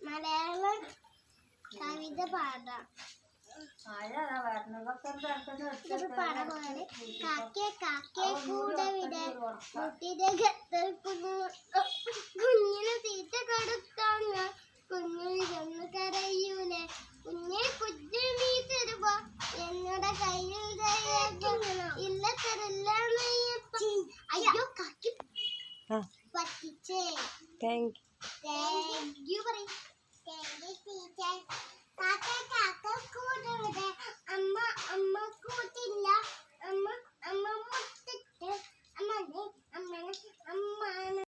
മലയാളം കവിത പാടാം. കൂടെ വിട Thank you. You, buddy.